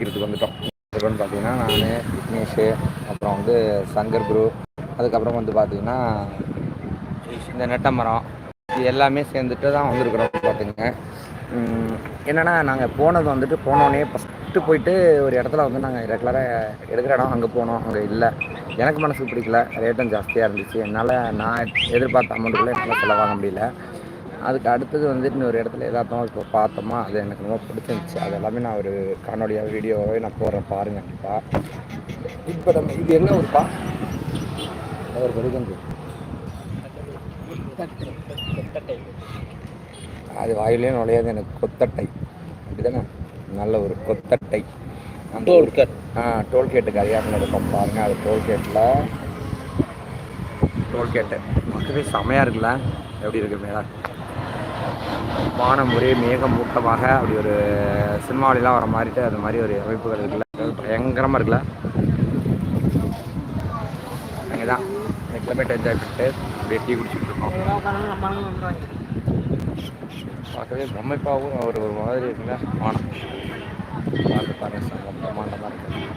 இதுக்கு வந்துட்டோம் இதுக்குன்னு பார்த்தீங்கன்னா நான் விக்னேஷு அப்புறம் வந்து சங்கர் குரு அதுக்கப்புறம் வந்து பார்த்தீங்கன்னா இந்த நெட்ட மரம் இது எல்லாமே சேர்ந்துட்டு தான் வந்திருக்கிறோம் பார்த்துங்க என்னென்னா நாங்கள் போனது வந்துட்டு போனோடனே ஃபஸ்ட்டு போயிட்டு ஒரு இடத்துல வந்து நாங்கள் ரெகுலராக எடுக்கிற இடம் அங்கே போனோம் அங்கே இல்லை. எனக்கு மனசுக்கு பிடிக்கல ரேட்டும் ஜாஸ்தியாக இருந்துச்சு. என்னால் நான் எதிர்பார்த்த அமௌண்ட்டுக்குள்ளே என்னால் செலவாக முடியல. அதுக்கு அடுத்தது வந்துட்டு இன்னொரு இடத்துல எதார்த்தமாக இப்போ பார்த்தோமா அது எனக்கு ரொம்ப பிடிச்சிருந்துச்சு. அது எல்லாமே நான் ஒரு காணொலியாக வீடியோவே நான் போடுறேன் பாருங்க கண்டிப்பாக இப்போ நம்ம இது என்ன ஊருப்பா ஒரு பெருகந்து அது வாயிலே நுழையாது எனக்கு கொத்தட்டை. அப்படிதானே? நல்ல ஒரு கொத்தட்டை. அந்த டோல்கட். ஆ டோல்கேட்டுக்கு அறியாமல் இருக்கும் பாருங்க அது டோல்கேட்டில் டோல்கேட்டு. பார்க்கவே செமையாக இருக்குல்ல? எப்படி இருக்கு மேலே? வானம் ஒரே மேகமூட்டமாக அப்படி ஒரு சினிமாவிலாம் வர மாதிரிட்டு அது மாதிரி ஒரு அமைப்புகள் இருக்குல்ல. பயங்கரமாக இருக்குல்ல. அங்கே தான் கிளைமேட் என்ஜாய் பண்ணிட்டு அப்படியே டீ குடிச்சிட்டு இருக்கோம். பார்க்கவே பிரமிப்பாகவும் ஒரு ஒரு மாதிரி இருக்குல்ல. வானம். பார்த்து பாருங்க செம்ம பிரம்மாண்டமாக இருக்குது